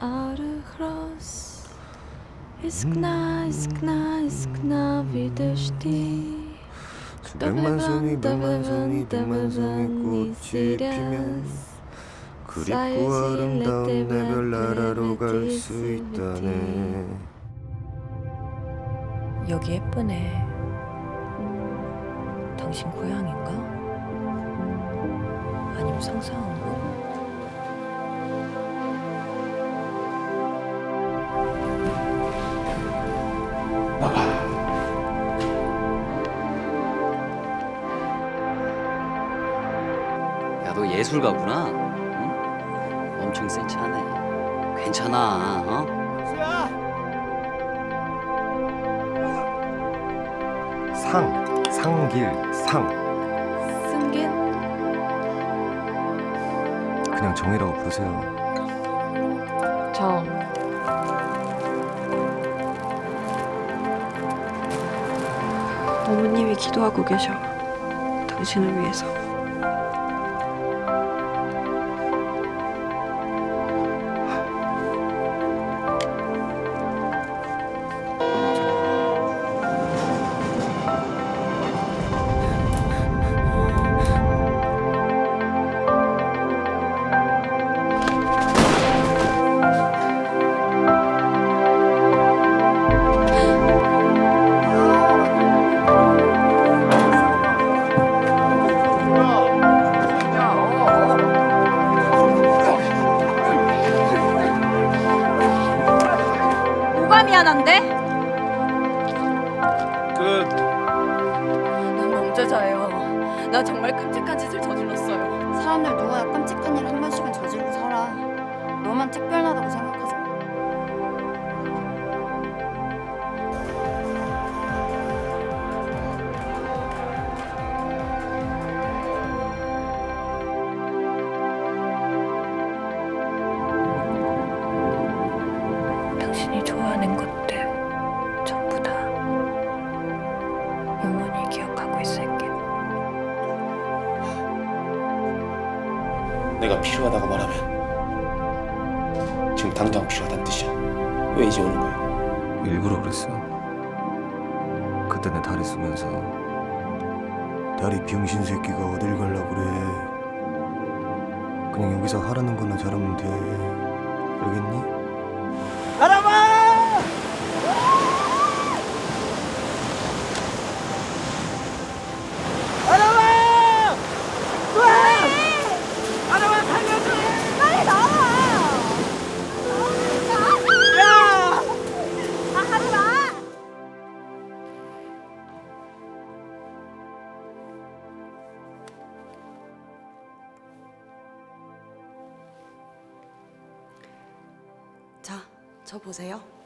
Aurus Iskna, iskna, iskna widzisz ty 수백만 송이 백만 송이 백만 송이 꽃이 피면 그립고 아름다운 내 별 나라로 갈 수 있다네 여기 예쁘네. 당신 고향인가? 아니면 상상한 거? 너 예술가구나. 응? 엄청 센치하네. 괜찮아. 어? 상 상길 상 승긴 그냥 정이라고 부르세요 정 어머님이 기도하고 계셔. 당신을 위해서. 난 범죄자예요. 나 정말 끔찍한 짓을 저질렀어요. 사람들 누구나 끔찍한 일 한 번씩은 저지르고 살아. 너만 특별하다고 생각하지 마. 당신이 좋아하는 것 기억하고 있을게. 내가 필요하다고 말하면 지금 당장 필요하다는 뜻이야. 왜 이제 오는 거야? 일부러 그랬어 그때 내 다리 쓰면서 다리 병신 새끼가 어딜 갈라 그래 그냥 여기서 하라는 거나 잘하면 돼 알겠니? 자, 저 보세요.